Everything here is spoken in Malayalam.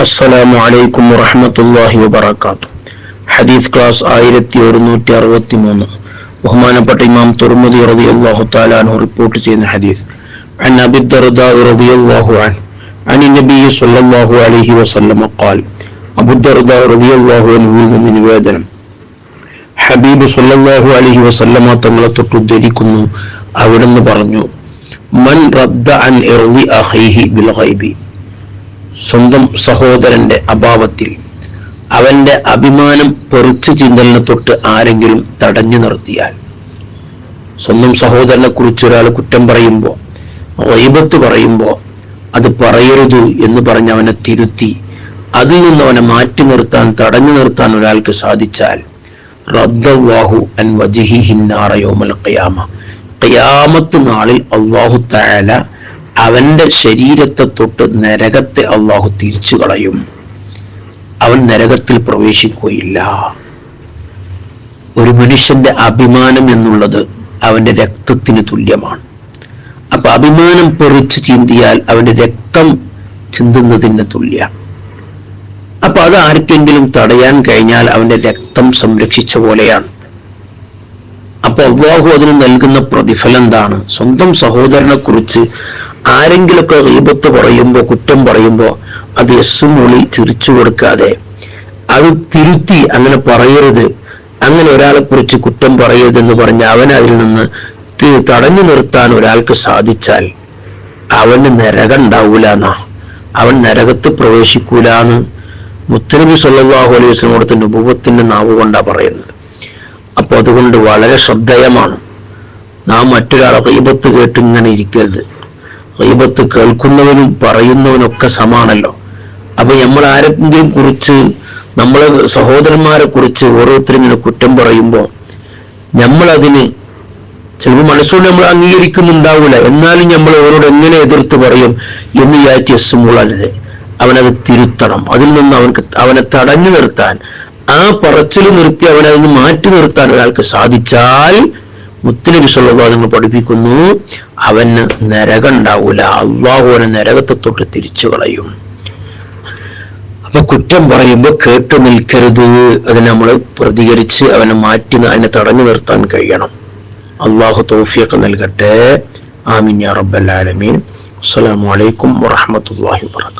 അസ്സലാമു അലൈക്കും വറഹമത്തല്ലാഹി വബർക്കാത്തു ഹദീസ് ക്ലാസ് ആയിരത്തി ഒരുന്നൂറ്റി അറുപത്തി മൂന്ന് ബഹുമാനപ്പെട്ട ഇമാം തുർമുദി റതി അള്ളാഹു താലാനു റിപ്പോർട്ട് ചെയ്യുന്ന ഹദീസ് عن أبي الدرداء رضي الله عنه عن النبي صلى الله عليه وسلم قال أبو الدرداء رضي الله عنه നിന്ന് നിവേദനം ഹബീബ് സല്ലല്ലാഹു അലൈഹി വസല്ലമ തങ്ങളെ തൊട്ട് ഉദ്ധരിക്കുന്നു അവിടുന്ന് പറഞ്ഞു മൻ റദ്ദ അൻ ഇർളി അഖീഹി ബിൽ ഗൈബി സ്വന്തം സഹോദരന്റെ അഭാവത്തിൽ അവന്റെ അഭിമാനം പൊറിച്ച് ചിന്തലിനെ തൊട്ട് ആരെങ്കിലും തടഞ്ഞു നിർത്തിയാൽ. സ്വന്തം സഹോദരനെ കുറിച്ച് ഒരാൾ കുറ്റം പറയുമ്പോൾ വൈബത്ത് പറയുമ്പോൾ അത് പറയരുത് എന്ന് പറഞ്ഞ് അവനെ തിരുത്തി അതിൽ നിന്ന് അവനെ മാറ്റി നിർത്താൻ തടഞ്ഞു നിർത്താൻ ഒരാൾക്ക് സാധിച്ചാൽ റദ്ദാഹു അൻ വജിഹിഹിന്നാറയോമൽ ഖിയാമ. ഖിയാമത്ത് നാളിൽ അള്ളാഹു തആല അവന്റെ ശരീരത്തെ തൊട്ട് നരകത്തെ അള്ളാഹു തിരിച്ചു കളയും അവൻ നരകത്തിൽ പ്രവേശിക്കുകയില്ല. ഒരു മനുഷ്യന്റെ അഭിമാനം എന്നുള്ളത് അവന്റെ രക്തത്തിന് തുല്യമാണ്. അപ്പൊ അഭിമാനം പൊറിച്ച് ചിന്തിയാൽ അവന്റെ രക്തം ചിന്തുന്നതിന് തുല്യ. അപ്പൊ അത് ആർക്കെങ്കിലും തടയാൻ കഴിഞ്ഞാൽ അവന്റെ രക്തം സംരക്ഷിച്ച പോലെയാണ്. അപ്പൊ അള്ളാഹു അതിന് നൽകുന്ന പ്രതിഫലം എന്താണ്? സ്വന്തം സഹോദരനെ കുറിച്ച് ആരെങ്കിലൊക്കെ റീപത്ത് പറയുമ്പോൾ കുറ്റം പറയുമ്പോൾ അത് എസ്സുമൊളി ചിരിച്ചു കൊടുക്കാതെ അത് തിരുത്തി അങ്ങനെ പറയരുത്. അങ്ങനെ ഒരാളെ കുറിച്ച് കുറ്റം പറയരുതെന്ന് പറഞ്ഞ് അവൻ അതിൽ നിന്ന് തടഞ്ഞു നിർത്താൻ ഒരാൾക്ക് സാധിച്ചാൽ അവന് നരകം ഉണ്ടാവൂല എന്നാ അവൻ നരകത്ത് പ്രവേശിക്കൂലാന്ന് മുത്തനബി സല്ലാഹു അലൈഹി വസല്ലം കൊടുത്ത നുപുവത്തിന്റെ നാവ് കൊണ്ടാ പറയുന്നത്. അപ്പൊ അതുകൊണ്ട് വളരെ ശ്രദ്ധേയമാണ്. നാം മറ്റൊരാളെ കൈപത്ത് കേട്ട് ഇങ്ങനെ ഇരിക്കരുത്. ഗൈബത്ത് കേൾക്കുന്നവനും പറയുന്നവനൊക്കെ സമാണല്ലോ. അപ്പൊ നമ്മൾ ആരെങ്കിലും കുറിച്ച് നമ്മളെ സഹോദരന്മാരെ കുറിച്ച് ഓരോരുത്തരും ഇങ്ങനെ കുറ്റം പറയുമ്പോൾ നമ്മളതിന് ചിലപ്പോൾ മനസ്സുകൊണ്ട് നമ്മൾ അംഗീകരിക്കുന്നുണ്ടാവില്ല. എന്നാലും നമ്മൾ അവരോട് എങ്ങനെ എതിർത്ത് പറയും എന്ന് വിചാരിച്ച് മുളത് അവനത് തിരുത്തണം. അതിൽ നിന്ന് അവനക്ക് അവനെ തടഞ്ഞു നിർത്താൻ ആ പറച്ചിൽ നിർത്തി അവനതിന് മാറ്റി നിർത്താൻ ഒരാൾക്ക് സാധിച്ചാൽ മുത്തനബി സല്ലാ നിങ്ങൾ പഠിപ്പിക്കുന്നു അവന് നരകം ഉണ്ടാവൂല അള്ളാഹുവിനെ നരകത്തെ തൊട്ട് തിരിച്ചു കളയും. അപ്പൊ കുറ്റം പറയുമ്പോൾ കേട്ടു നിൽക്കരുത്. അതിന് നമ്മൾ പ്രതികരിച്ച് അവനെ മാറ്റി അതിനെ തടഞ്ഞു നിർത്താൻ കഴിയണം. അള്ളാഹു തോഫിയൊക്കെ നൽകട്ടെ. ആമിൻ റബ്ബൽ ആലമീൻ. അസ്സലാമു അലൈക്കും വറഹ്മത്തുള്ളാഹി വബറകാതുഹു